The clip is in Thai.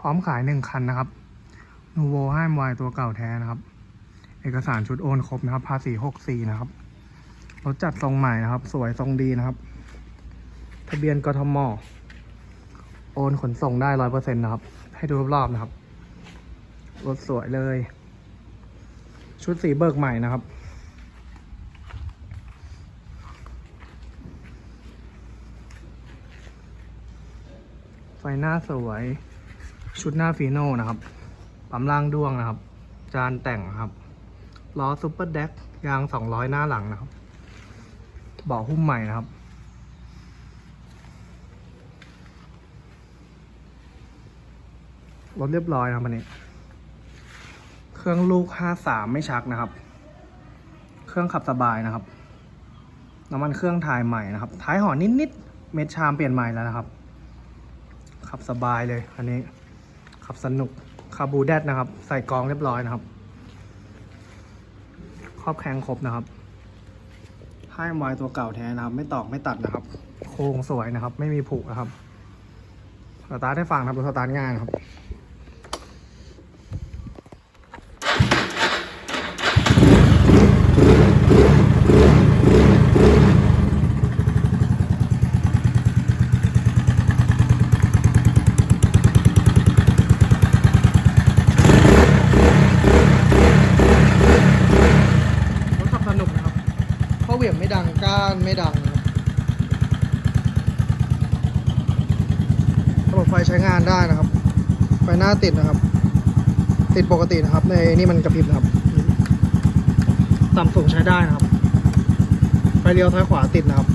พร้อมขายหนึ่งคันนะครับนูโวห้ามวายตัวเก่าแท้นะครับ เอกสารชุดโอนครบนะครับ ภาษีหกสี่นะครับ รถจัดทรงใหม่นะครับ สวยทรงดีนะครับ ทะเบียนกทม โอนขนส่งได้ร้อยเปอร์เซ็นต์นะครับ ให้ดูรอบๆนะครับ รถสวยเลย ชุดสีเบิกใหม่นะครับไฟหน้าสวย ชุดหน้าฟีโน่นะครับ ปั๊มล่างด้วงนะครับ จานแต่งครับ ล้อซูเปอร์แดกยาง 200 หน้าหลังนะครับ เบาะหุ้มใหม่นะครับ รถเรียบร้อยนะครับอันนี้ เครื่องลูก 53 ไม่ชักนะครับ เครื่องขับสบายนะครับ น้ำมันเครื่องถ่ายใหม่นะครับ ท้ายห่อนิดๆ เม็ดชามเปลี่ยนใหม่แล้วนะครับ ขับสบายเลยอันนี้ ขับสนุกคาบูแดดนะครับ ใส่กรองเรียบร้อยนะครับ ครอบแข้งครบนะครับให้ไม้ตัวเก่าแท้นะครับ ไม่ตอกไม่ตัดนะครับ โครงสวยนะครับ ไม่มีผุนะครับสตาร์ทให้ฟังนะครับรถสตาร์ทง่ายนะครับ รถขับสนุกนะครับข้อ เหวี่ยงไม่ดังก้านไม่ดัง ระบบไฟใช้งานได้นะครับ ไฟหน้าติดนะครับ ติดปกตินะครับ ในนี่มันกระพริบนะครับต่ำสูงใช้ได้นะครับ ไฟเลี้ยวซ้ายขวาติดนะครับ